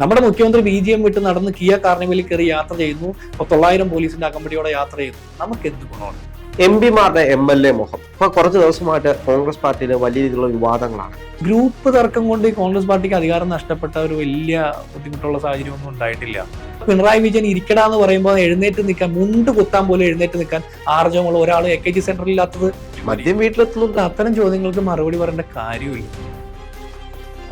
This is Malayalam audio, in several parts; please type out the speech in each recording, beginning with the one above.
നമ്മുടെ മുഖ്യമന്ത്രി ബി ജി എം വിട്ട് നടന്ന് കിയ കാർണിവലിൽ കയറി യാത്ര ചെയ്യുന്നു. അപ്പോൾ തൊള്ളായിരം പോലീസിന്റെ അകമ്പടിയോടെ യാത്ര ചെയ്യുന്നു. നമുക്ക് എന്ത് ഗുണമാണ്? എം പിമാരുടെ എം എൽ എ മുഖം ഇപ്പൊ കുറച്ച് ദിവസമായിട്ട് കോൺഗ്രസ് പാർട്ടിയിലെ വലിയ രീതിയിലുള്ള വിവാദങ്ങളാണ്. ഗ്രൂപ്പ് തർക്കം കൊണ്ട് കോൺഗ്രസ് പാർട്ടിക്ക് അധികാരം നഷ്ടപ്പെട്ട ഒരു വലിയ ബുദ്ധിമുട്ടുള്ള സാഹചര്യം ഒന്നും ഉണ്ടായിട്ടില്ല. പിണറായി വിജയൻ ഇരിക്കടാന്ന് പറയുമ്പോൾ എഴുന്നേറ്റ് നിൽക്കാൻ മുണ്ട് കുത്താൻ പോലും എഴുന്നേറ്റ് നിൽക്കാൻ ആർജവമുള്ള ഒരാൾ എ കെ ജി സെന്ററിൽ ഇല്ലാത്തത്. മദ്യം വീട്ടിലെത്തുന്നുണ്ട്. അത്തരം ചോദ്യങ്ങൾക്ക് മറുപടി പറയേണ്ട കാര്യമില്ല.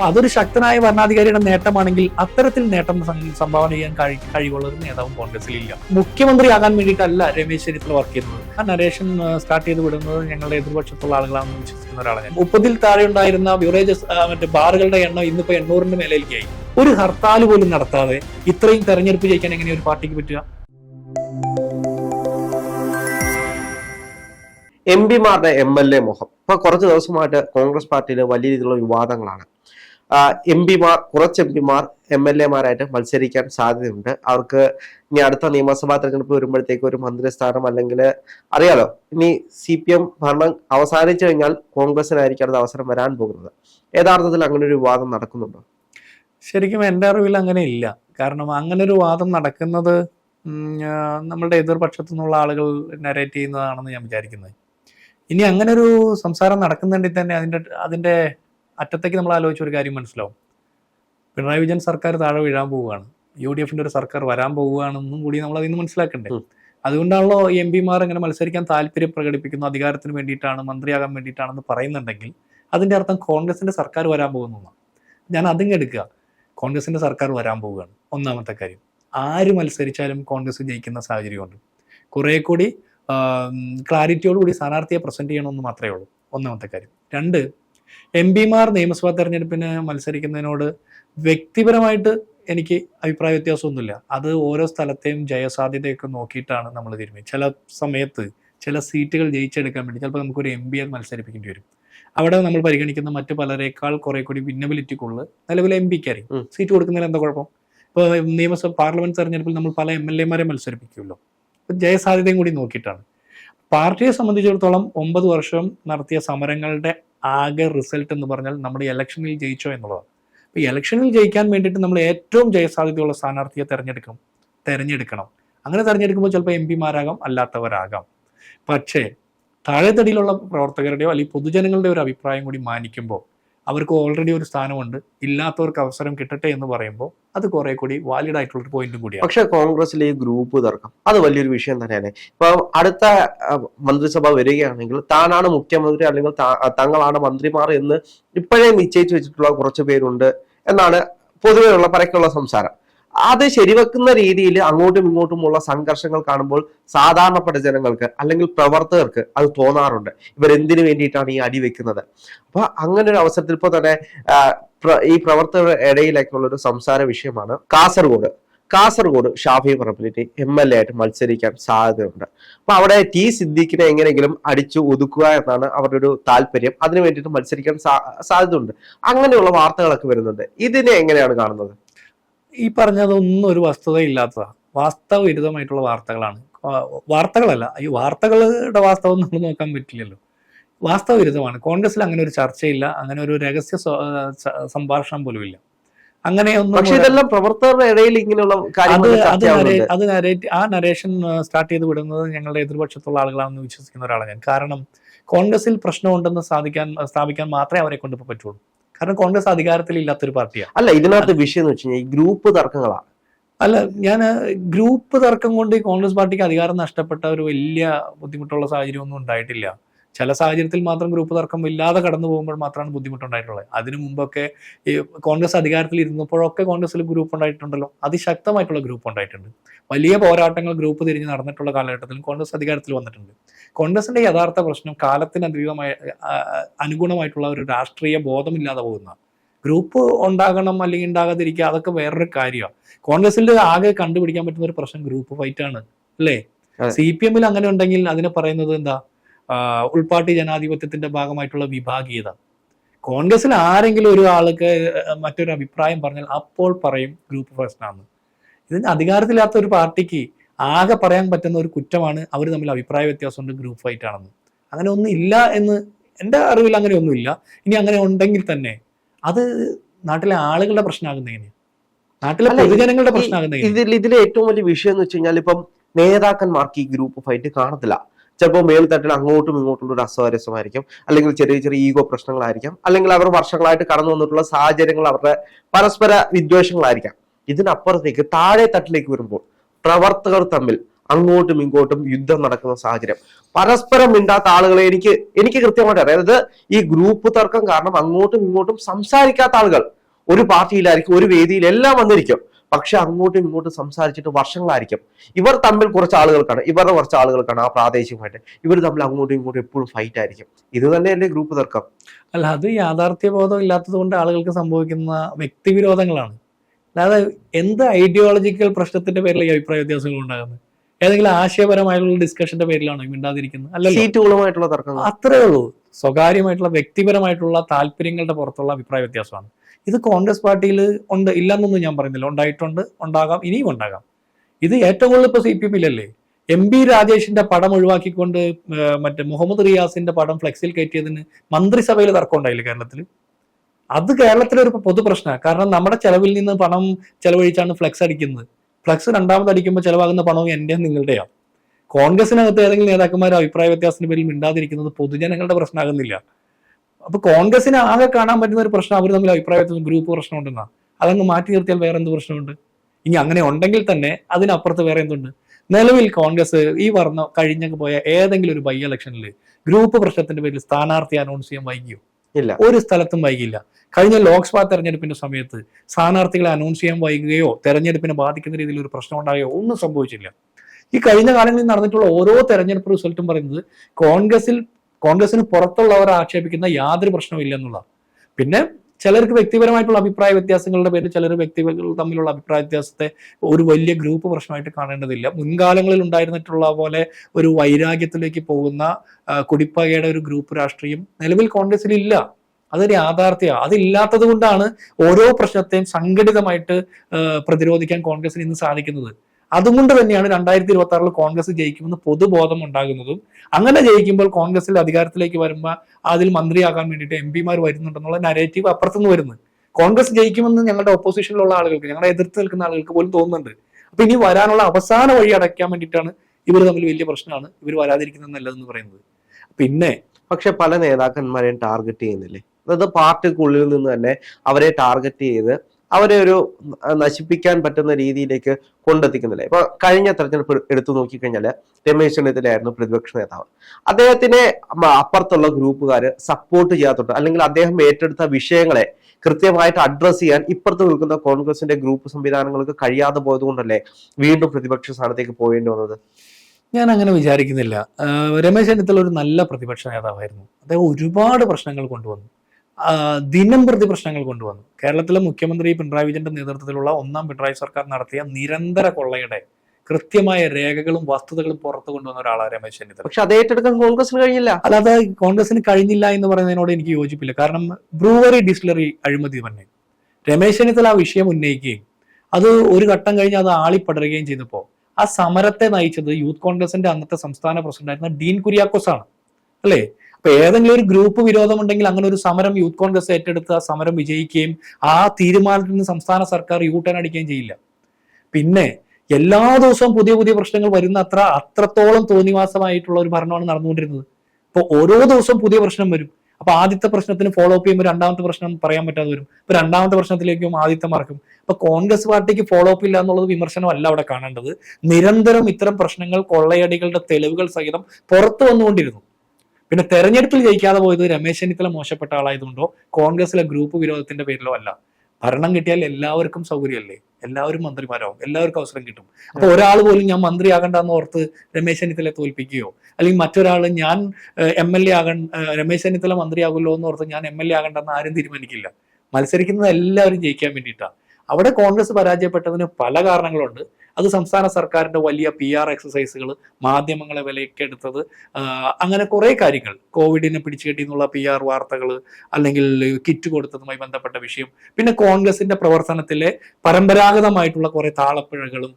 അപ്പൊ അതൊരു ശക്തനായ ഭരണാധികാരിയുടെ നേട്ടമാണെങ്കിൽ അത്തരത്തിൽ നേട്ടം സംഭാവന ചെയ്യാൻ കഴി കഴിവുള്ള ഒരു നേതാവും കോൺഗ്രസിൽ ഇല്ല മുഖ്യമന്ത്രിയാകാൻ വേണ്ടിയിട്ടല്ല രമേശ് ചെന്നിത്തല വർക്ക് ചെയ്യുന്നത്. ആ നരേഷൻ സ്റ്റാർട്ട് ചെയ്ത് വിടുന്നത് ഞങ്ങളുടെ എതിർപക്ഷത്തുള്ള ആളുകളാണെന്ന് വിശ്വസിക്കുന്ന ഒരാളാണ് മുപ്പതിൽ താഴെ ഉണ്ടായിരുന്ന ബ്യൂറേജസ് മറ്റേ ബാറുകളുടെ എണ്ണം ഇന്നിപ്പോ എണ്ണൂറിന്റെ മേലേക്കായി ഒരു ഹർത്താൽ പോലും നടത്താതെ ഇത്രയും തെരഞ്ഞെടുപ്പ് ജയിക്കാൻ എങ്ങനെ ഒരു പാർട്ടിക്ക് പറ്റുക? എം പിമാരുടെ എം എൽ എ മുഖം ഇപ്പൊ കുറച്ച് ദിവസമായിട്ട് കോൺഗ്രസ് പാർട്ടിയിൽ വലിയ രീതിയിലുള്ള വിവാദങ്ങളാണ്. എം പിമാർ കുറച്ച് എം പിമാർ എം എൽ എമാരായിട്ട് മത്സരിക്കാൻ സാധ്യതയുണ്ട്. അവർക്ക് ഇനി അടുത്ത നിയമസഭാ തെരഞ്ഞെടുപ്പ് വരുമ്പോഴത്തേക്ക് ഒരു മന്ത്രിസ്ഥാനം അല്ലെങ്കിൽ അറിയാലോ ഇനി സി പി എം ഭരണം അവസാനിച്ചു കഴിഞ്ഞാൽ കോൺഗ്രസിനായിരിക്കും അടുത്ത അവസരം വരാൻ പോകുന്നത്. യഥാർത്ഥത്തിൽ അങ്ങനെ ഒരു വിവാദം നടക്കുന്നുണ്ടോ? ശരിക്കും എന്റെ അറിവിൽ അങ്ങനെ ഇല്ല. കാരണം അങ്ങനെ ഒരു വാദം നടക്കുന്നത് നമ്മളുടെ എതിർപക്ഷത്തു നിന്നുള്ള ആളുകൾ നരേറ്റ് ചെയ്യുന്നതാണെന്ന് ഞാൻ വിചാരിക്കുന്നത്. ഇനി അങ്ങനെ ഒരു സംസാരം നടക്കുന്നുണ്ടെങ്കിൽ തന്നെ അതിന്റെ അതിന്റെ അറ്റത്തേക്ക് നമ്മൾ ആലോചിച്ച ഒരു കാര്യം മനസ്സിലാവും. പിണറായി വിജയൻ സർക്കാർ താഴെ വീഴാൻ പോവുകയാണ്. യു ഡി എഫിന്റെ ഒരു സർക്കാർ വരാൻ പോവുകയാണെന്നും കൂടി നമ്മൾ അതിന് മനസ്സിലാക്കണ്ടേ. അതുകൊണ്ടാണല്ലോ എം പിമാർ ഇങ്ങനെ മത്സരിക്കാൻ താല്പര്യം പ്രകടിപ്പിക്കുന്നു അധികാരത്തിന് വേണ്ടിയിട്ടാണ് മന്ത്രിയാകാൻ വേണ്ടിയിട്ടാണെന്ന് പറയുന്നുണ്ടെങ്കിൽ അതിന്റെ അർത്ഥം കോൺഗ്രസിന്റെ സർക്കാർ വരാൻ പോകുന്നു എന്നാണ്. ഞാൻ അതിങ്ങ് എടുക്കുക. കോൺഗ്രസിന്റെ സർക്കാർ വരാൻ പോവുകയാണ്. ഒന്നാമത്തെ കാര്യം. ആര് മത്സരിച്ചാലും കോൺഗ്രസ് ജയിക്കുന്ന സാഹചര്യമുണ്ട്. കുറെ കൂടി ക്ലാരിറ്റിയോടുകൂടി സ്ഥാനാർത്ഥിയെ പ്രസന്റ് ചെയ്യണമെന്ന് മാത്രമേ ഉള്ളൂ. ഒന്നാമത്തെ കാര്യം. രണ്ട് എം പിമാർ നിയമസഭാ തെരഞ്ഞെടുപ്പിന് മത്സരിക്കുന്നതിനോട് വ്യക്തിപരമായിട്ട് എനിക്ക് അഭിപ്രായ വ്യത്യാസമൊന്നുമില്ല. അത് ഓരോ സ്ഥലത്തെയും ജയസാധ്യതയൊക്കെ നോക്കിയിട്ടാണ് നമ്മൾ തീരുമാനിച്ചത്. ചില സമയത്ത് ചില സീറ്റുകൾ ജയിച്ചെടുക്കാൻ വേണ്ടി ചിലപ്പോൾ നമുക്കൊരു എം പിയെ മത്സരിപ്പിക്കേണ്ടി വരും. അവിടെ നമ്മൾ പരിഗണിക്കുന്ന മറ്റു പലരെക്കാൾ കുറെ കൂടി ഭിന്നബിലിറ്റിക്കുള്ള നിലവിലെ എം പിക്ക് ആയിരിക്കും. സീറ്റ് കൊടുക്കുന്നതിൽ എന്താ കുഴപ്പം? ഇപ്പോൾ നിയമസഭ പാർലമെന്റ് തെരഞ്ഞെടുപ്പിൽ നമ്മൾ പല എം എൽ എമാരെ മത്സരിപ്പിക്കുമല്ലോ. ജയസാധ്യതയും കൂടി നോക്കിയിട്ടാണ്. പാർട്ടിയെ സംബന്ധിച്ചിടത്തോളം ഒമ്പത് വർഷം നടത്തിയ സമരങ്ങളുടെ ആകെ റിസൾട്ട് എന്ന് പറഞ്ഞാൽ നമ്മൾ ഇലക്ഷനിൽ ജയിച്ചോ എന്നുള്ളതാണ്. അപ്പൊ ഇലക്ഷനിൽ ജയിക്കാൻ വേണ്ടിയിട്ട് നമ്മൾ ഏറ്റവും ജയസാധ്യതയുള്ള സ്ഥാനാർത്ഥിയെ തിരഞ്ഞെടുക്കും തിരഞ്ഞെടുക്കണം. അങ്ങനെ തിരഞ്ഞെടുക്കുമ്പോൾ ചിലപ്പോൾ എം പിമാരാകാം അല്ലാത്തവരാകാം. പക്ഷേ താഴെത്തടിയിലുള്ള പ്രവർത്തകരുടെയോ അല്ലെങ്കിൽ പൊതുജനങ്ങളുടെ ഒരു അഭിപ്രായം കൂടി മാനിക്കുമ്പോൾ അവർക്ക് ഓൾറെഡി ഒരു സ്ഥാനമുണ്ട്. ഇല്ലാത്തവർക്ക് അവസരം കിട്ടട്ടെ എന്ന് പറയുമ്പോൾ അത് കുറെ കൂടി വാലിഡ് ആയിട്ടുള്ള ഒരു പോയിന്റും കൂടിയാണ്. പക്ഷേ കോൺഗ്രസിലെ ഈ ഗ്രൂപ്പ് തർക്കം അത് വലിയൊരു വിഷയം തന്നെയാണ്. ഇപ്പൊ അടുത്ത മന്ത്രിസഭ വരികയാണെങ്കിൽ താനാണ് മുഖ്യമന്ത്രി അല്ലെങ്കിൽ തങ്ങളാണ് മന്ത്രിമാർ എന്ന് ഇപ്പോഴേ നിശ്ചയിച്ചു വെച്ചിട്ടുള്ള കുറച്ച് പേരുണ്ട് എന്നാണ് പൊതുവെയുള്ള പരക്കുള്ള സംസാരം. അത് ശരിവെക്കുന്ന രീതിയിൽ അങ്ങോട്ടും ഇങ്ങോട്ടുമുള്ള സംഘർഷങ്ങൾ കാണുമ്പോൾ സാധാരണപ്പെട്ട ജനങ്ങൾക്ക് അല്ലെങ്കിൽ പ്രവർത്തകർക്ക് അത് തോന്നാറുണ്ട്. ഇവരെന്തിനു വേണ്ടിയിട്ടാണ് ഈ അടി വെക്കുന്നത്? അപ്പൊ അങ്ങനെ ഒരു അവസരത്തിൽ ഇപ്പോൾ തന്നെ ഈ പ്രവർത്തകരുടെ ഇടയിലേക്കുള്ള ഒരു സംസാര വിഷയമാണ് കാസർഗോഡ്. കാസർഗോഡ് ഷാഫി പറമ്പിലിറ്റി എം എൽ എ ആയിട്ട് മത്സരിക്കാൻ സാധ്യതയുണ്ട്. അപ്പൊ അവിടെ ടി സിദ്ദീഖിനെ എങ്ങനെയെങ്കിലും അടിച്ചു ഒതുക്കുക എന്നാണ് അവരുടെ ഒരു താല്പര്യം. അതിനു വേണ്ടിയിട്ട് മത്സരിക്കാൻ സാധ്യതയുണ്ട്. അങ്ങനെയുള്ള വാർത്തകളൊക്കെ വരുന്നുണ്ട്. ഇതിനെ എങ്ങനെയാണ് കാണുന്നത്? ഈ പറഞ്ഞതൊന്നും ഒരു വസ്തുത ഇല്ലാത്തതാണ് വാസ്തവവിരുദ്ധമായിട്ടുള്ള വാർത്തകളാണ്. വാർത്തകളല്ല. ഈ വാർത്തകളുടെ വാസ്തവം നമ്മൾ നോക്കാൻ പറ്റില്ലല്ലോ. വാസ്തവവിരുദ്ധമാണ്. കോൺഗ്രസിൽ അങ്ങനെ ഒരു ചർച്ചയില്ല. അങ്ങനെ ഒരു രഹസ്യ സംഭാഷണം പോലും ഇല്ല. അങ്ങനെയൊന്നും പക്ഷെ ഇതെല്ലാം പ്രവർത്തകരുടെ ഇടയിൽ ഇങ്ങനെയുള്ള അത് അത് നരേറ്റ് ആ നരേഷൻ സ്റ്റാർട്ട് ചെയ്ത് വിടുന്നത് ഞങ്ങളുടെ എതിർപക്ഷത്തുള്ള ആളുകളാണെന്ന് വിശ്വസിക്കുന്ന ഒരാളാണ് ഞാൻ. കാരണം കോൺഗ്രസിൽ പ്രശ്നമുണ്ടെന്ന് സാധിക്കാൻ സ്ഥാപിക്കാൻ മാത്രമേ അവരെ കൊണ്ട് പറ്റുള്ളൂ. കാരണം കോൺഗ്രസ് അധികാരത്തിൽ ഇല്ലാത്തൊരു പാർട്ടിയാണ് അല്ല ഇതിനകത്ത് വിഷയം എന്ന് വെച്ച് കഴിഞ്ഞാൽ ഈ ഗ്രൂപ്പ് തർക്കങ്ങളാണ്. അല്ല ഞാൻ ഗ്രൂപ്പ് തർക്കം കൊണ്ട് കോൺഗ്രസ് പാർട്ടിക്ക് അധികാരം നഷ്ടപ്പെട്ട ഒരു വലിയ ബുദ്ധിമുട്ടുള്ള സാഹചര്യം ഒന്നും ഉണ്ടായിട്ടില്ല. ചില സാഹചര്യത്തിൽ മാത്രം ഗ്രൂപ്പ് തർക്കം ഇല്ലാതെ കടന്നു പോകുമ്പോൾ മാത്രമാണ് ബുദ്ധിമുട്ടുണ്ടായിട്ടുള്ളത്. അതിനു മുമ്പൊക്കെ ഈ കോൺഗ്രസ് അധികാരത്തിൽ ഇരുന്നപ്പോഴൊക്കെ കോൺഗ്രസിൽ ഗ്രൂപ്പ് ഉണ്ടായിട്ടുണ്ടല്ലോ. അതിശക്തമായിട്ടുള്ള ഗ്രൂപ്പ് ഉണ്ടായിട്ടുണ്ട്. വലിയ പോരാട്ടങ്ങൾ ഗ്രൂപ്പ് തിരിഞ്ഞ് നടന്നിട്ടുള്ള കാലഘട്ടത്തിൽ കോൺഗ്രസ് അധികാരത്തിൽ വന്നിട്ടുണ്ട്. കോൺഗ്രസിന്റെ യഥാർത്ഥ പ്രശ്നം കാലത്തിന് അതീതമായ അനുഗുണമായിട്ടുള്ള ഒരു രാഷ്ട്രീയ ബോധമില്ലാതെ പോകുന്ന. ഗ്രൂപ്പ് ഉണ്ടാകണം അല്ലെങ്കിൽ ഉണ്ടാകാതിരിക്കുക അതൊക്കെ വേറൊരു കാര്യമാണ്. കോൺഗ്രസിന്റെ ആകെ കണ്ടുപിടിക്കാൻ പറ്റുന്ന ഒരു പ്രശ്നം ഗ്രൂപ്പ് ഫൈറ്റ് ആണ്. അല്ലേ. സി പി എമ്മിൽ അങ്ങനെ ഉണ്ടെങ്കിൽ അതിനെ പറയുന്നത് എന്താ? ഉൾപാർട്ടി ജനാധിപത്യത്തിന്റെ ഭാഗമായിട്ടുള്ള വിഭാഗീയത. കോൺഗ്രസിൽ ആരെങ്കിലും ഒരു ആൾക്ക് മറ്റൊരു അഭിപ്രായം പറഞ്ഞാൽ അപ്പോൾ പറയും ഗ്രൂപ്പ് പ്രശ്നമാണ് ഇതിന് അധികാരത്തിലാത്ത ഒരു പാർട്ടിക്ക് ആകെ പറയാൻ പറ്റുന്ന ഒരു കുറ്റമാണ് അവർ തമ്മിൽ അഭിപ്രായ വ്യത്യാസമുണ്ട് ഗ്രൂപ്പ് ഫൈറ്റ് ആണെന്ന്. അങ്ങനെ ഒന്നും ഇല്ല എന്ന് എന്റെ അറിവിൽ അങ്ങനെ ഒന്നുമില്ല ഇനി അങ്ങനെ ഉണ്ടെങ്കിൽ തന്നെ അത് നാട്ടിലെ ആളുകളുടെ പ്രശ്നമാകുന്ന എങ്ങനെയാണ് നാട്ടിലെ പൊതുജനങ്ങളുടെ പ്രശ്നമാകുന്നതിന് പ്രശ്നമാകുന്ന ഇതിൽ ഇതിലെ ഏറ്റവും വലിയ വിഷയം എന്ന് വെച്ച് കഴിഞ്ഞാൽ ഇപ്പം നേതാക്കന്മാർക്ക് ഈ ഗ്രൂപ്പ് ഫൈറ്റ് കാണത്തില്ല. ചിലപ്പോൾ മേൽത്തട്ടിൽ അങ്ങോട്ടും ഇങ്ങോട്ടുള്ള ഒരു അസ്വാരസ്യമായിരിക്കും. അല്ലെങ്കിൽ ചെറിയ ചെറിയ ഈഗോ പ്രശ്നങ്ങളായിരിക്കാം. അല്ലെങ്കിൽ അവർ വർഷങ്ങളായിട്ട് കടന്നു വന്നിട്ടുള്ള സാഹചര്യങ്ങൾ അവരുടെ പരസ്പര വിദ്വേഷങ്ങളായിരിക്കാം. ഇതിനപ്പുറത്തേക്ക് താഴെ തട്ടിലേക്ക് വരുമ്പോൾ പ്രവർത്തകർ തമ്മിൽ അങ്ങോട്ടും ഇങ്ങോട്ടും യുദ്ധം നടക്കുന്ന സാഹചര്യം. പരസ്പരം മിണ്ടാത്ത ആളുകളെ എനിക്ക് എനിക്ക് കൃത്യമായിട്ട് അറിയാം. അതായത് ഈ ഗ്രൂപ്പ് തർക്കം കാരണം അങ്ങോട്ടും ഇങ്ങോട്ടും സംസാരിക്കാത്ത ആളുകൾ ഒരു പാർട്ടിയിലായിരിക്കും ഒരു വേദിയിൽ എല്ലാം വന്നിരിക്കും. പക്ഷെ അങ്ങോട്ടും ഇങ്ങോട്ടും സംസാരിച്ചിട്ട് വർഷങ്ങളായിരിക്കും. ഇവർ തമ്മിൽ കുറച്ച് ആളുകൾക്കാണ്. ഇവരുടെ കുറച്ച് ആളുകൾക്കാണ് ആ പ്രാദേശികമായിട്ട്. ഇവർ തമ്മിൽ അങ്ങോട്ടും ഇങ്ങോട്ടും എപ്പോഴും ഫൈറ്റ് ആയിരിക്കും. ഇത് തന്നെയല്ലേ ഗ്രൂപ്പ് തർക്കം. അല്ല അത് യാഥാർത്ഥ്യബോധം ഇല്ലാത്തത് കൊണ്ട് ആളുകൾക്ക് സംഭവിക്കുന്ന വ്യക്തിവിരോധങ്ങളാണ്. അല്ലാതെ എന്ത് ഐഡിയോളജിക്കൽ പ്രശ്നത്തിന്റെ പേരിൽ ഈ അഭിപ്രായ വ്യത്യാസങ്ങൾ ഉണ്ടാകുന്നത്? ഏതെങ്കിലും ആശയപരമായിട്ടുള്ള ഡിസ്കഷന്റെ പേരിലാണോ മിണ്ടാതിരിക്കുന്നത്? അല്ല സീറ്റുകളുമായിട്ടുള്ള തർക്കങ്ങൾ. അത്രേ ഉള്ളൂ. സ്വകാര്യമായിട്ടുള്ള വ്യക്തിപരമായിട്ടുള്ള താല്പര്യങ്ങളുടെ പുറത്തുള്ള അഭിപ്രായ വ്യത്യാസമാണ്. ഇത് കോൺഗ്രസ് പാർട്ടിയിൽ ഉണ്ട് ഇല്ലെന്നൊന്നും ഞാൻ പറയുന്നില്ല. ഉണ്ടായിട്ടുണ്ട് ഉണ്ടാകാം ഇനിയും ഉണ്ടാകാം. ഇത് ഏറ്റവും കൂടുതൽ ഇപ്പൊ സി പി എമ്മിലല്ലേ എം ബി രാജേഷിന്റെ പടം ഒഴിവാക്കിക്കൊണ്ട് മറ്റേ മുഹമ്മദ് റിയാസിന്റെ പടം ഫ്ലെക്സിൽ കയറ്റിയതിന് മന്ത്രിസഭയിൽ തർക്കം ഉണ്ടായില്ല കേരളത്തിൽ അത് കേരളത്തിലെ ഒരു പൊതു പ്രശ്നമാണ് കാരണം നമ്മുടെ ചെലവിൽ നിന്ന് പണം ചെലവഴിച്ചാണ് ഫ്ലെക്സ് അടിക്കുന്നത്. ഫ്ലെക്സ് രണ്ടാമത് അടിക്കുമ്പോൾ ചെലവാകുന്ന പണവും എന്റെയും നിങ്ങളുടെയാ. കോൺഗ്രസിനകത്ത് ഏതെങ്കിലും നേതാക്കന്മാരുടെ അഭിപ്രായ വ്യത്യാസത്തിന് പേരിൽ മിണ്ടാതിരിക്കുന്നത് പൊതുജനങ്ങളുടെ പ്രശ്നമാകുന്നില്ല. അപ്പൊ കോൺഗ്രസിന് ആകെ കാണാൻ പറ്റുന്ന ഒരു പ്രശ്നം അവർ തമ്മിൽ അഭിപ്രായത്തിൽ ഗ്രൂപ്പ് പ്രശ്നം ഉണ്ടെന്നാ അതങ്ങ് മാറ്റി നിർത്തിയാൽ വേറെ എന്ത് പ്രശ്നമുണ്ട്? ഇനി അങ്ങനെ ഉണ്ടെങ്കിൽ തന്നെ അതിനപ്പുറത്ത് വേറെ എന്തുണ്ട്? നിലവിൽ കോൺഗ്രസ് ഈ പറഞ്ഞ കഴിഞ്ഞ പോയ ഏതെങ്കിലും ഒരു ബൈ ഇലക്ഷനിൽ ഗ്രൂപ്പ് പ്രശ്നത്തിന്റെ പേരിൽ സ്ഥാനാർത്ഥി അനൗൺസ് ചെയ്യാൻ വൈകിയോ? ഇല്ല. ഒരു സ്ഥലത്തും വൈകില്ല കഴിഞ്ഞ ലോക്സഭാ തെരഞ്ഞെടുപ്പിന്റെ സമയത്ത് സ്ഥാനാർത്ഥികളെ അനൗൺസ് ചെയ്യാൻ വൈകുകയോ തെരഞ്ഞെടുപ്പിനെ ബാധിക്കുന്ന രീതിയിൽ ഒരു പ്രശ്നം ഉണ്ടാകുകയോ ഒന്നും സംഭവിച്ചില്ല. ഈ കഴിഞ്ഞ കാലങ്ങളിൽ നടന്നിട്ടുള്ള ഓരോ തെരഞ്ഞെടുപ്പ് റിസൾട്ടും പറയുന്നത് കോൺഗ്രസിൽ കോൺഗ്രസിന് പുറത്തുള്ളവർ ആക്ഷേപിക്കുന്ന യാതൊരു പ്രശ്നവും ഇല്ലെന്നുള്ള പിന്നെ ചിലർക്ക് വ്യക്തിപരമായിട്ടുള്ള അഭിപ്രായ വ്യത്യാസങ്ങളുടെ പേരിൽ ചിലർ വ്യക്തികൾ തമ്മിലുള്ള അഭിപ്രായ വ്യത്യാസത്തെ ഒരു വലിയ ഗ്രൂപ്പ് പ്രശ്നമായിട്ട് കാണേണ്ടതില്ല. മുൻകാലങ്ങളിൽ ഉണ്ടായിരുന്നിട്ടുള്ള പോലെ ഒരു വൈരാഗ്യത്തിലേക്ക് പോകുന്ന കുടിപ്പകയുടെ ഒരു ഗ്രൂപ്പ് രാഷ്ട്രീയം നിലവിൽ കോൺഗ്രസിൽ ഇല്ല. അതൊരു യാഥാർത്ഥ്യമാണ്. അതില്ലാത്തത് കൊണ്ടാണ് ഓരോ പ്രശ്നത്തെയും സംഘടിതമായിട്ട് പ്രതിരോധിക്കാൻ കോൺഗ്രസിന് ഇന്ന് സാധിക്കുന്നത്. അതുകൊണ്ട് തന്നെയാണ് രണ്ടായിരത്തി ഇരുപത്തി ആറിൽ കോൺഗ്രസ് ജയിക്കുമെന്ന് പൊതുബോധം ഉണ്ടാകുന്നതും. അങ്ങനെ ജയിക്കുമ്പോൾ കോൺഗ്രസിൽ അധികാരത്തിലേക്ക് വരുമ്പോൾ അതിൽ മന്ത്രിയാകാൻ വേണ്ടിയിട്ട് എം പിമാർ വരുന്നുണ്ടെന്നുള്ള നരേറ്റീവ് അപ്പുറത്തുനിന്ന് വരുന്നത് കോൺഗ്രസ് ജയിക്കുമെന്ന് ഞങ്ങളുടെ ഓപ്പോസിഷനിലുള്ള ആളുകൾക്ക് ഞങ്ങളെ എതിർത്ത് നിൽക്കുന്ന ആളുകൾക്ക് പോലും തോന്നുന്നുണ്ട്. അപ്പൊ ഇനി വരാനുള്ള അവസാന വഴി അടയ്ക്കാൻ വേണ്ടിയിട്ടാണ് ഇവർ തമ്മിൽ വലിയ പ്രശ്നമാണ് ഇവർ വരാതിരിക്കുന്നത് നല്ലതെന്ന് പറയുന്നത്. പിന്നെ പക്ഷെ പല നേതാക്കന്മാരെയും ടാർഗറ്റ് ചെയ്യുന്നില്ലേ? അതായത് പാർട്ടിക്കുള്ളിൽ നിന്ന് തന്നെ അവരെ ടാർഗറ്റ് ചെയ്ത് അവരെ ഒരു നശിപ്പിക്കാൻ പറ്റുന്ന രീതിയിലേക്ക് കൊണ്ടെത്തിക്കുന്നില്ല. ഇപ്പൊ കഴിഞ്ഞ തെരഞ്ഞെടുപ്പ് എടുത്തു നോക്കിക്കഴിഞ്ഞാൽ രമേശ് ചെന്നിത്തലയായിരുന്നു പ്രതിപക്ഷ നേതാവ്. അദ്ദേഹത്തിനെ അപ്പുറത്തുള്ള ഗ്രൂപ്പുകാര് സപ്പോർട്ട് ചെയ്യാത്തുണ്ട് അല്ലെങ്കിൽ അദ്ദേഹം ഏറ്റെടുത്ത വിഷയങ്ങളെ കൃത്യമായിട്ട് അഡ്രസ് ചെയ്യാൻ ഇപ്പുറത്ത് നിൽക്കുന്ന കോൺഗ്രസിന്റെ ഗ്രൂപ്പ് സംവിധാനങ്ങൾക്ക് കഴിയാതെ പോയതുകൊണ്ടല്ലേ വീണ്ടും പ്രതിപക്ഷ സ്ഥാനത്തേക്ക് പോകേണ്ടി വന്നത്? ഞാൻ അങ്ങനെ വിചാരിക്കുന്നില്ല രമേശ് ചെന്നിത്തല ഒരു നല്ല പ്രതിപക്ഷ നേതാവായിരുന്നു. അദ്ദേഹം ഒരുപാട് പ്രശ്നങ്ങൾ കൊണ്ടുവന്നു. ദിനം പ്രതി പ്രശ്നങ്ങൾ കൊണ്ടുവന്നു. കേരളത്തിലെ മുഖ്യമന്ത്രി പിണറായി വിജയന്റെ നേതൃത്വത്തിലുള്ള ഒന്നാം പിണറായി സർക്കാർ നടത്തിയ നിരന്തര കൊള്ളയുടെ കൃത്യമായ രേഖകളും വസ്തുതകളും പുറത്തു കൊണ്ടുവന്ന ഒരാളാണ് രമേശ് ചെന്നിത്തല. പക്ഷെ അത് ഏറ്റെടുക്കാൻ കോൺഗ്രസിന് കഴിഞ്ഞില്ല. അല്ലാതെ കോൺഗ്രസിന് കഴിഞ്ഞില്ല എന്ന് പറയുന്നതിനോട് എനിക്ക് യോജിപ്പില്ല. കാരണം ബ്രൂവറി ഡിസ്റ്റിലറി അഴിമതി തന്നെ. രമേശ് ചെന്നിത്തല ആ വിഷയം ഉന്നയിക്കുകയും അത് ഒരു ഘട്ടം കഴിഞ്ഞ് അത് ആളിപ്പടരുകയും ചെയ്തപ്പോൾ ആ സമരത്തെ നയിച്ചത് യൂത്ത് കോൺഗ്രസിന്റെ അന്നത്തെ സംസ്ഥാന പ്രസിഡന്റായിരുന്ന ഡീൻ കുര്യാക്കോസ് ആണ് അല്ലേ? അപ്പൊ ഏതെങ്കിലും ഒരു ഗ്രൂപ്പ് വിരോധമുണ്ടെങ്കിൽ അങ്ങനെ ഒരു സമരം യൂത്ത് കോൺഗ്രസ് ഏറ്റെടുത്ത് ആ സമരം വിജയിക്കുകയും ആ തീരുമാനത്തിൽ നിന്ന് സംസ്ഥാന സർക്കാർ യൂട്ടേൺ ടേൺ അടിക്കുകയും ചെയ്യില്ല. പിന്നെ എല്ലാ ദിവസവും പുതിയ പുതിയ പ്രശ്നങ്ങൾ വരുന്ന അത്ര അത്രത്തോളം തോന്നിവാസമായിട്ടുള്ള ഒരു ഭരണമാണ് നടന്നുകൊണ്ടിരുന്നത്. ഇപ്പൊ ഓരോ ദിവസവും പുതിയ പ്രശ്നം വരും. അപ്പൊ ആദ്യത്തെ പ്രശ്നത്തിന് ഫോളോ അപ്പ് ചെയ്യുമ്പോൾ രണ്ടാമത്തെ പ്രശ്നം പറയാൻ പറ്റാതെ വരും. ഇപ്പൊ രണ്ടാമത്തെ പ്രശ്നത്തിലേക്കും ആദ്യത്തെ മറക്കും. അപ്പൊ കോൺഗ്രസ് പാർട്ടിക്ക് ഫോളോ അപ്പ് ഇല്ല എന്നുള്ളത് വിമർശനമല്ല അവിടെ കാണേണ്ടത്. നിരന്തരം ഇത്തരം പ്രശ്നങ്ങൾ കൊള്ളയടികളുടെ തെളിവുകൾ സഹിതം പുറത്തു വന്നുകൊണ്ടിരുന്നു. പിന്നെ തെരഞ്ഞെടുപ്പിൽ ജയിക്കാതെ പോയത് രമേശ് ചെന്നിത്തല മോശപ്പെട്ട ആളായതുകൊണ്ടോ കോൺഗ്രസിലെ ഗ്രൂപ്പ് വിരോധത്തിന്റെ പേരിലോ അല്ല. ഭരണം കിട്ടിയാൽ എല്ലാവർക്കും സൗകര്യമല്ലേ? എല്ലാവരും മന്ത്രിമാരാവും. എല്ലാവർക്കും അവസരം കിട്ടും. അപ്പൊ ഒരാൾ പോലും ഞാൻ മന്ത്രിയാകണ്ടെന്ന് ഓർത്ത് രമേശ് ചെന്നിത്തല തോൽപ്പിക്കുകയോ അല്ലെങ്കിൽ മറ്റൊരാൾ ഞാൻ എം എൽ എ ആകൺ രമേശ് ചെന്നിത്തല മന്ത്രിയാകുമല്ലോ എന്ന് ഓർത്ത് ഞാൻ എം എൽ എ ആകണ്ടെന്ന് ആരും തീരുമാനിക്കില്ല. മത്സരിക്കുന്നത് എല്ലാവരും ജയിക്കാൻ വേണ്ടിയിട്ടാണ് അവിടെ കോൺഗ്രസ് പരാജയപ്പെട്ടതിന് പല കാരണങ്ങളുണ്ട്. അത് സംസ്ഥാന സർക്കാരിന്റെ വലിയ പി ആർ എക്സസൈസുകൾ മാധ്യമങ്ങളെ വിലക്കെടുത്തത് അങ്ങനെ കുറെ കാര്യങ്ങൾ. കോവിഡിനെ പിടിച്ചുകെട്ടി എന്നുള്ള പി ആർ വാർത്തകൾ അല്ലെങ്കിൽ കിറ്റ് കൊടുത്തതുമായി ബന്ധപ്പെട്ട വിഷയം. പിന്നെ കോൺഗ്രസിന്റെ പ്രവർത്തനത്തിലെ പരമ്പരാഗതമായിട്ടുള്ള കുറെ താളപ്പിഴകളും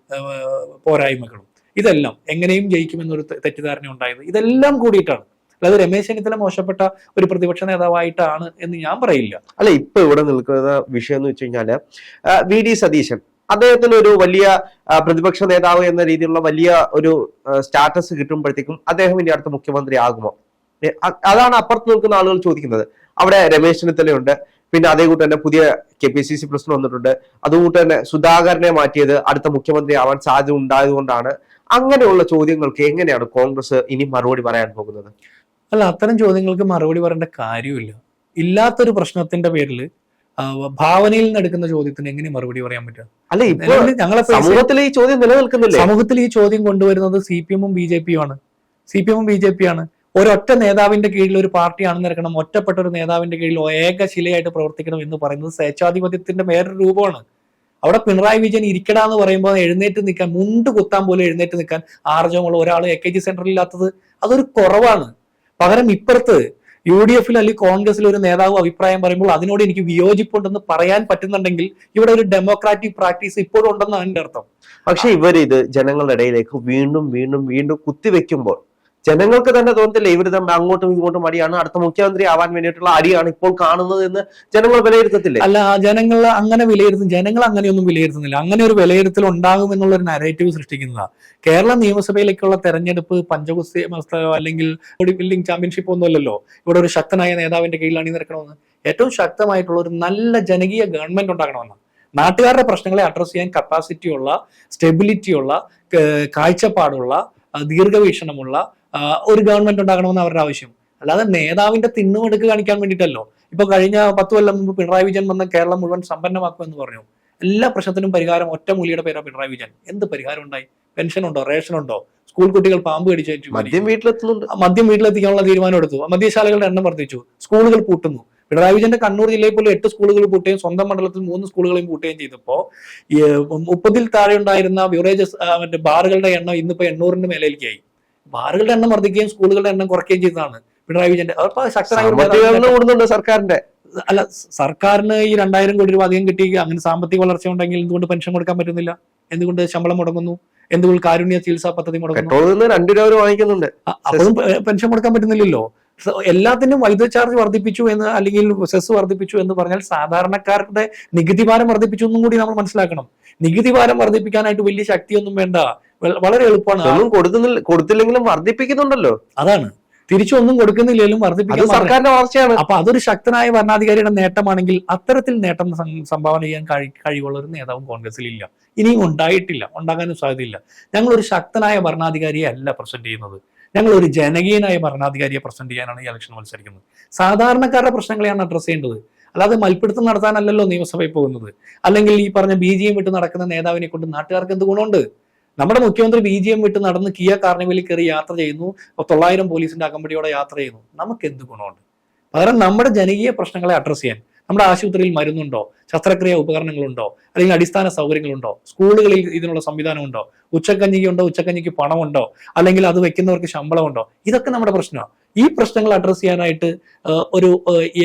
പോരായ്മകളും. ഇതെല്ലാം എങ്ങനെയും ജയിക്കുമെന്നൊരു തെറ്റിദ്ധാരണ ഉണ്ടായത്. ഇതെല്ലാം കൂടിയിട്ടാണ്. അല്ലാതെ രമേശ് ചെന്നിത്തല മോശപ്പെട്ട ഒരു പ്രതിപക്ഷ നേതാവായിട്ടാണ് എന്ന് ഞാൻ പറയില്ല. അല്ല ഇപ്പൊ ഇവിടെ നിൽക്കുന്ന വിഷയം എന്ന് വെച്ച് കഴിഞ്ഞാൽ വി. ഡി. സതീശൻ അദ്ദേഹത്തിന് ഒരു വലിയ പ്രതിപക്ഷ നേതാവ് എന്ന രീതിയിലുള്ള വലിയ ഒരു സ്റ്റാറ്റസ് കിട്ടുമ്പോഴത്തേക്കും അദ്ദേഹം ഇനി അടുത്ത മുഖ്യമന്ത്രി ആകുമോ? അതാണ് അപ്പുറത്ത് നിൽക്കുന്ന ആളുകൾ ചോദിക്കുന്നത്. അവിടെ രമേശ് ചെന്നിത്തലയുണ്ട്. പിന്നെ അതേ കൂട്ട് തന്നെ പുതിയ K P C C president വന്നിട്ടുണ്ട്. അതുകൂട്ട് തന്നെ സുധാകരനെ മാറ്റിയത് അടുത്ത മുഖ്യമന്ത്രി ആവാൻ സാധ്യത ഉണ്ടായതുകൊണ്ടാണ്. അങ്ങനെയുള്ള ചോദ്യങ്ങൾക്ക് എങ്ങനെയാണ് കോൺഗ്രസ് ഇനി മറുപടി പറയാൻ പോകുന്നത്? അല്ല അത്തരം ചോദ്യങ്ങൾക്ക് മറുപടി പറയേണ്ട കാര്യമില്ല. ഇല്ലാത്തൊരു പ്രശ്നത്തിന്റെ പേരിൽ ഭാവനയിൽ നിന്ന് എടുക്കുന്ന ചോദ്യത്തിന് എങ്ങനെ മറുപടി പറയാൻ പറ്റുക? അല്ല ഞങ്ങളെ സമൂഹത്തിൽ ഈ ചോദ്യം നിലനിൽക്കുന്നില്ലേ? സമൂഹത്തിൽ ഈ ചോദ്യം കൊണ്ടുവരുന്നത് സി പി എമ്മും ബി ജെ പിയും ആണ്. സി പി എമ്മും ബി ജെ പി ആണ്. ഒരൊറ്റ നേതാവിന്റെ കീഴിൽ ഒരു പാർട്ടിയാണെന്ന് ഇറക്കണം ഒറ്റപ്പെട്ട ഒരു നേതാവിന്റെ കീഴിൽ ഏകശിലയായിട്ട് പ്രവർത്തിക്കണം എന്ന് പറയുന്നത് സ്വേച്ഛാധിപത്യത്തിന്റെ വേറൊരു രൂപമാണ്. അവിടെ പിണറായി വിജയൻ ഇരിക്കടാ എന്ന് പറയുമ്പോൾ എഴുന്നേറ്റ് നിൽക്കാൻ മുണ്ട് കുത്താൻ പോലും എഴുന്നേറ്റ് നിൽക്കാൻ ആർജവമുള്ള ഒരാൾ എ കെ ജി സെന്ററിൽ ഇല്ലാത്തത് അതൊരു കുറവാണ്. പകരം ഇപ്പുറത്ത് യു ഡി എഫിൽ അല്ലെങ്കിൽ കോൺഗ്രസിൽ ഒരു നേതാവ് അഭിപ്രായം പറയുമ്പോൾ അതിനോട് എനിക്ക് വിയോജിപ്പുണ്ടെന്ന് പറയാൻ പറ്റുന്നുണ്ടെങ്കിൽ ഇവിടെ ഒരു ഡെമോക്രാറ്റിക് പ്രാക്ടീസ് ഇപ്പോഴും ഉണ്ടെന്നാണ് എന്റെ അർത്ഥം. പക്ഷെ ഇവരിത് ജനങ്ങളുടെ ഇടയിലേക്ക് വീണ്ടും വീണ്ടും വീണ്ടും കുത്തിവെക്കുമ്പോൾ ജനങ്ങൾക്ക് തന്നെ തോന്നത്തില്ല ഇവർ തമ്മിൽ അങ്ങോട്ടും ഇങ്ങോട്ടും അടിയാണ്. അടുത്ത മുഖ്യമന്ത്രി ആവാൻ വേണ്ടിയിട്ടുള്ള അടിയാണ് ഇപ്പോൾ കാണുന്നത് എന്ന് ജനങ്ങൾ വിലയിരുത്തത്തില്ല? അല്ല ജനങ്ങൾ അങ്ങനെ വിലയിരുത്തും. ജനങ്ങൾ അങ്ങനെയൊന്നും വിലയിരുത്തുന്നില്ല. അങ്ങനെ ഒരു വിലയിരുത്തൽ ഉണ്ടാകും എന്നുള്ള ഒരു നരേറ്റീവ് സൃഷ്ടിക്കുന്നതാണ് കേരള നിയമസഭയിലേക്കുള്ള തെരഞ്ഞെടുപ്പ് പഞ്ചഗുസ്തി അല്ലെങ്കിൽ ബോഡി ബിൽഡിംഗ് ചാമ്പ്യൻഷിപ്പ് ഒന്നുമല്ലല്ലോ ഇവിടെ ഒരു ശക്തനായ നേതാവിന്റെ കീഴിലാണ് ഈ നിൽക്കണമെന്ന് ഏറ്റവും ശക്തമായിട്ടുള്ള ഒരു നല്ല ജനകീയ ഗവൺമെന്റ് ഉണ്ടാകണമെന്ന്. നാട്ടുകാരുടെ പ്രശ്നങ്ങളെ അഡ്രസ് ചെയ്യാൻ കപ്പാസിറ്റി ഉള്ള സ്റ്റെബിലിറ്റി ഉള്ള കാഴ്ചപ്പാടുള്ള ദീർഘവീക്ഷണമുള്ള ഒരു ഗവൺമെന്റ് ഉണ്ടാകണമെന്ന് അവരുടെ ആവശ്യം. അല്ലാതെ നേതാവിന്റെ തിന്നുമെടുക്ക് കാണിക്കാൻ വേണ്ടിയിട്ടല്ലോ. ഇപ്പൊ കഴിഞ്ഞ പത്ത് കൊല്ലം മുമ്പ് പിണറായി വിജയൻ വന്ന കേരളം മുഴുവൻ സമ്പന്നമാക്കുമെന്ന് പറഞ്ഞു. എല്ലാ പ്രശ്നത്തിനും പരിഹാരം ഒറ്റ മൂലിയുടെ പേരാ പിണറായി വിജയൻ. എന്ത് പരിഹാരം ഉണ്ടായി? പെൻഷൻ ഉണ്ടോ? റേഷൻ ഉണ്ടോ? സ്കൂൾ കുട്ടികൾ പാമ്പ് കടിച്ചേറ്റു. മദ്യം വീട്ടിലെത്തുന്നുണ്ട്. മദ്യം വീട്ടിലെത്തിക്കാനുള്ള തീരുമാനം എടുത്തു. മദ്യശാലകളുടെ എണ്ണം വർദ്ധിച്ചു. സ്കൂളുകൾ പൂട്ടുന്നു. പിണറായി വിജയന്റെ കണ്ണൂർ ജില്ലയിൽ പോലും എട്ട് സ്കൂളുകൾ പൂട്ടുകയും സ്വന്തം മണ്ഡലത്തിൽ മൂന്ന് സ്കൂളുകളെയും പൂട്ടുകയും ചെയ്തപ്പോ ഈ മുപ്പതിൽ താഴെ ഉണ്ടായിരുന്ന ബിവറേജസ് മറ്റേ ബാറുകളുടെ എണ്ണം ഇന്നിപ്പോ എണ്ണൂറിന്റെ മേലേക്കായി. ബാറുകളുടെ എണ്ണം വർദ്ധിക്കുകയും സ്കൂളുകളുടെ എണ്ണം കുറയ്ക്കുകയും ചെയ്തതാണ്. പിണറായി വിജയന്റെ അവർ ശക്തനായ സർക്കാരിന്റെ അല്ല സർക്കാരിന് ഈ രണ്ടായിരം കോടി രൂപ അധികം കിട്ടി അങ്ങനെ സാമ്പത്തിക വളർച്ച ഉണ്ടെങ്കിൽ എന്തുകൊണ്ട് പെൻഷൻ കൊടുക്കാൻ പറ്റുന്നില്ല? എന്തുകൊണ്ട് ശമ്പളം മുടങ്ങുന്നു? എന്തുകൊണ്ട് കാരുണ്യ ചികിത്സാ പദ്ധതി മുടങ്ങുന്നു? രണ്ടു രൂപ വാങ്ങിക്കുന്നുണ്ട്. അപ്പോഴും പെൻഷൻ കൊടുക്കാൻ പറ്റുന്നില്ലല്ലോ. എല്ലാത്തിനും വൈദ്യുത ചാർജ് വർദ്ധിപ്പിച്ചു എന്ന് അല്ലെങ്കിൽ സെസ് വർദ്ധിപ്പിച്ചു എന്ന് പറഞ്ഞാൽ സാധാരണക്കാരുടെ നികുതി ഭാരം വർദ്ധിപ്പിച്ചു എന്നും കൂടി നമ്മൾ മനസ്സിലാക്കണം. നികുതി ഭാരം വർദ്ധിപ്പിക്കാനായിട്ട് വലിയ ശക്തിയൊന്നും വേണ്ട. വളരെ എളുപ്പമാണ്. ഒന്നും കൊടുക്കുന്നില്ല കൊടുത്തില്ലെങ്കിലും വർദ്ധിപ്പിക്കുന്നുണ്ടല്ലോ. അതാണ്. തിരിച്ചു ഒന്നും കൊടുക്കുന്നില്ലെങ്കിലും വർദ്ധിപ്പിക്കാൻ സർക്കാരിന്റെ വളർച്ചയാണ്. അപ്പൊ അതൊരു ശക്തനായ ഭരണാധികാരിയുടെ നേട്ടമാണെങ്കിൽ അത്തരത്തിൽ നേട്ടം സംഭാവന ചെയ്യാൻ കഴി കഴിവുള്ള ഒരു നേതാവും കോൺഗ്രസിൽ ഇല്ല ഇനിയും ഉണ്ടായിട്ടില്ല. ഉണ്ടാകാനും സാധ്യതയില്ല. ഞങ്ങൾ ഒരു ശക്തനായ ഭരണാധികാരിയെ അല്ല പ്രസന്റ് ചെയ്യുന്നത്. ഞങ്ങൾ ഒരു ജനകീയനായ ഭരണാധികാരിയെ പ്രസന്റ് ചെയ്യാനാണ് ഈ ഇലക്ഷൻ മത്സരിക്കുന്നത്. സാധാരണക്കാരുടെ പ്രശ്നങ്ങളെയാണ് അഡ്രസ് ചെയ്യേണ്ടത്. അല്ലാതെ മൽപ്പിടുത്തം നടത്താനല്ലല്ലോ നിയമസഭയിൽ പോകുന്നത്. അല്ലെങ്കിൽ ഈ പറഞ്ഞ ബി ജി എം വിട്ട് നടക്കുന്ന നേതാവിനെ കൊണ്ട് നാട്ടുകാർക്ക് എന്ത് ഗുണമുണ്ട്? നമ്മുടെ മുഖ്യമന്ത്രി ബി ജി എം വിട്ട് നടന്ന് കിയ കാർണിവലിൽ കയറി യാത്ര ചെയ്യുന്നു. തൊള്ളായിരം പോലീസിന്റെ അകമ്പടിയോടെ യാത്ര ചെയ്യുന്നു. നമുക്ക് എന്ത് ഗുണമുണ്ട്? പകരം നമ്മുടെ ജനകീയ പ്രശ്നങ്ങളെ അഡ്രസ് ചെയ്യാൻ നമ്മുടെ ആശുപത്രിയിൽ മരുന്നുണ്ടോ? ശസ്ത്രക്രിയ ഉപകരണങ്ങളുണ്ടോ? അല്ലെങ്കിൽ അടിസ്ഥാന സൗകര്യങ്ങളുണ്ടോ? സ്കൂളുകളിൽ ഇതിനുള്ള സംവിധാനമുണ്ടോ? ഉച്ചക്കഞ്ഞിക്ക് ഉണ്ടോ ഉച്ചക്കഞ്ഞിക്ക് പണമുണ്ടോ? അല്ലെങ്കിൽ അത് വെക്കുന്നവർക്ക് ശമ്പളമുണ്ടോ? ഇതൊക്കെ നമ്മുടെ പ്രശ്നമാണ് ഈ പ്രശ്നങ്ങൾ അഡ്രസ് ചെയ്യാനായിട്ട് ഒരു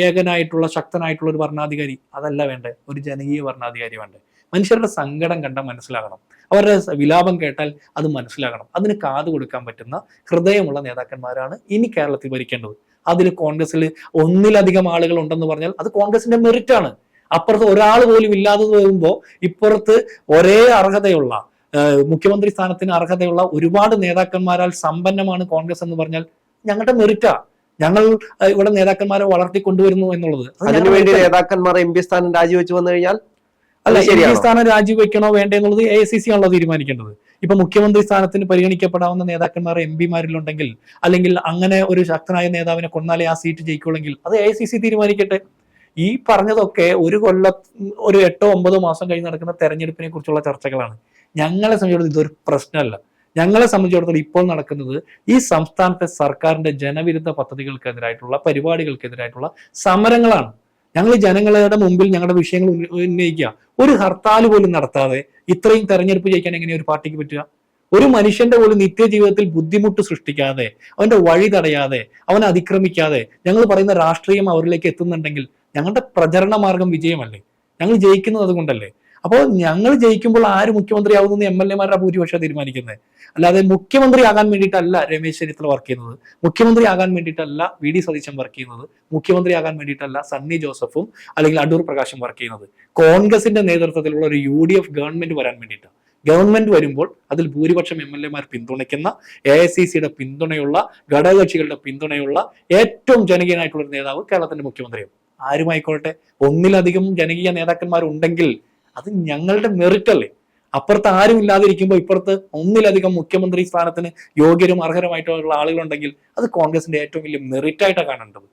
ഏകനായിട്ടുള്ള ശക്തനായിട്ടുള്ള ഒരു ഭരണാധികാരി അതല്ല വേണ്ടേ ഒരു ജനകീയ ഭരണാധികാരി വേണ്ടേ മനുഷ്യരുടെ സങ്കടം കണ്ടാൽ മനസ്സിലാകണം. അവരുടെ വിലാപം കേട്ടാൽ അത് മനസ്സിലാകണം. അതിന് കാത് കൊടുക്കാൻ പറ്റുന്ന ഹൃദയമുള്ള നേതാക്കന്മാരാണ് ഇനി കേരളത്തിൽ ഭരിക്കേണ്ടത്. അതിൽ കോൺഗ്രസിൽ ഒന്നിലധികം ആളുകൾ ഉണ്ടെന്ന് പറഞ്ഞാൽ അത് കോൺഗ്രസിന്റെ മെറിറ്റ് ആണ്. അപ്പുറത്ത് ഒരാൾ പോലും ഇല്ലാതെ പോകുമ്പോൾ ഇപ്പുറത്ത് ഒരേ അർഹതയുള്ള മുഖ്യമന്ത്രി സ്ഥാനത്തിന് അർഹതയുള്ള ഒരുപാട് നേതാക്കന്മാരാൽ സമ്പന്നമാണ് കോൺഗ്രസ് എന്ന് പറഞ്ഞാൽ ഞങ്ങളുടെ മെറിറ്റാ ഞങ്ങൾ ഇവിടെ നേതാക്കന്മാരെ വളർത്തിക്കൊണ്ടുവരുന്നു എന്നുള്ളത്. അതിനുവേണ്ടി. നേതാക്കന്മാർ എം പി സ്ഥാനം രാജിവെച്ച് വന്നു കഴിഞ്ഞാൽ അല്ല ഈ സ്ഥാനം രാജിവെക്കണോ വേണ്ടേ എന്നുള്ളത് എ സി സി ആണല്ലോ തീരുമാനിക്കേണ്ടത്. ഇപ്പൊ മുഖ്യമന്ത്രി സ്ഥാനത്തിന് പരിഗണിക്കപ്പെടാവുന്ന നേതാക്കന്മാർ എം പിമാരിലുണ്ടെങ്കിൽ അല്ലെങ്കിൽ അങ്ങനെ ഒരു ശക്തനായ നേതാവിനെ കൊന്നാലേ ആ സീറ്റ് ജയിക്കുള്ളെങ്കിൽ അത് എ സി സി തീരുമാനിക്കട്ടെ. ഈ പറഞ്ഞതൊക്കെ ഒരു കൊല്ല ഒരു എട്ടോ ഒമ്പതോ മാസം കഴിഞ്ഞ് നടക്കുന്ന തെരഞ്ഞെടുപ്പിനെ കുറിച്ചുള്ള ചർച്ചകളാണ്. ഞങ്ങളെ സംബന്ധിച്ചിടത്തോളം ഇതൊരു പ്രശ്നമല്ല. ഞങ്ങളെ സംബന്ധിച്ചിടത്തോളം ഇപ്പോൾ നടക്കുന്നത് ഈ സംസ്ഥാനത്തെ സർക്കാരിന്റെ ജനവിരുദ്ധ പദ്ധതികൾക്കെതിരായിട്ടുള്ള പരിപാടികൾക്കെതിരായിട്ടുള്ള സമരങ്ങളാണ്. ഞങ്ങൾ ജനങ്ങളുടെ മുമ്പിൽ ഞങ്ങളുടെ വിഷയങ്ങൾ ഉന്നയിക്കുക. ഒരു ഹർത്താൽ പോലും നടത്താതെ ഇത്രയും തെരഞ്ഞെടുപ്പ് ജയിക്കാൻ എങ്ങനെ ഒരു പാർട്ടിക്ക് പറ്റുക? ഒരു മനുഷ്യന്റെ പോലും നിത്യജീവിതത്തിൽ ബുദ്ധിമുട്ട് സൃഷ്ടിക്കാതെ അവന്റെ വഴി തടയാതെ അവനെ അതിക്രമിക്കാതെ ഞങ്ങൾ പറയുന്ന രാഷ്ട്രീയം അവരിലേക്ക് എത്തുന്നുണ്ടെങ്കിൽ ഞങ്ങളുടെ പ്രചരണ മാർഗം വിജയമല്ലേ? ഞങ്ങൾ ജയിക്കുന്നത് അതുകൊണ്ടല്ലേ? അപ്പോൾ ഞങ്ങൾ ജയിക്കുമ്പോൾ ആര് മുഖ്യമന്ത്രിയാവുന്ന എം എൽ എമാരുടെ ഭൂരിപക്ഷം തീരുമാനിക്കുന്നത്? അല്ലാതെ മുഖ്യമന്ത്രി ആകാൻ വേണ്ടിയിട്ടല്ല രമേശ് ചെന്നിത്തല വർക്ക് ചെയ്യുന്നത്. മുഖ്യമന്ത്രി ആകാൻ വേണ്ടിയിട്ടല്ല വി ഡി സതീശൻ വർക്ക് ചെയ്യുന്നത്. മുഖ്യമന്ത്രി ആകാൻ വേണ്ടിയിട്ടല്ല സണ്ണി ജോസഫും അല്ലെങ്കിൽ അടൂർ പ്രകാശും വർക്ക് ചെയ്യുന്നത്. കോൺഗ്രസിന്റെ നേതൃത്വത്തിലുള്ള ഒരു യു ഡി എഫ് ഗവൺമെന്റ് വരാൻ വേണ്ടിയിട്ടാണ്. ഗവൺമെന്റ് വരുമ്പോൾ അതിൽ ഭൂരിപക്ഷം എം എൽ എമാർ പിന്തുണയ്ക്കുന്ന എ ഐ സി സിയുടെ പിന്തുണയുള്ള ഘടകകക്ഷികളുടെ പിന്തുണയുള്ള ഏറ്റവും ജനകീയനായിട്ടുള്ള ഒരു നേതാവ് കേരളത്തിന്റെ മുഖ്യമന്ത്രിയും ആരുമായിക്കോട്ടെ? ഒന്നിലധികം ജനകീയ നേതാക്കന്മാരുണ്ടെങ്കിൽ അത് ഞങ്ങളുടെ മെറിറ്റല്ലേ. അപ്പുറത്ത് ആരും ഇല്ലാതിരിക്കുമ്പോൾ ഇപ്പുറത്ത് ഒന്നിലധികം മുഖ്യമന്ത്രി സ്ഥാനത്തിന് യോഗ്യരും അർഹരുമായിട്ടുള്ള ആളുകളുണ്ടെങ്കിൽ അത് കോൺഗ്രസിന്റെ ഏറ്റവും വലിയ മെറിറ്റായിട്ടാണ് കാണേണ്ടത്.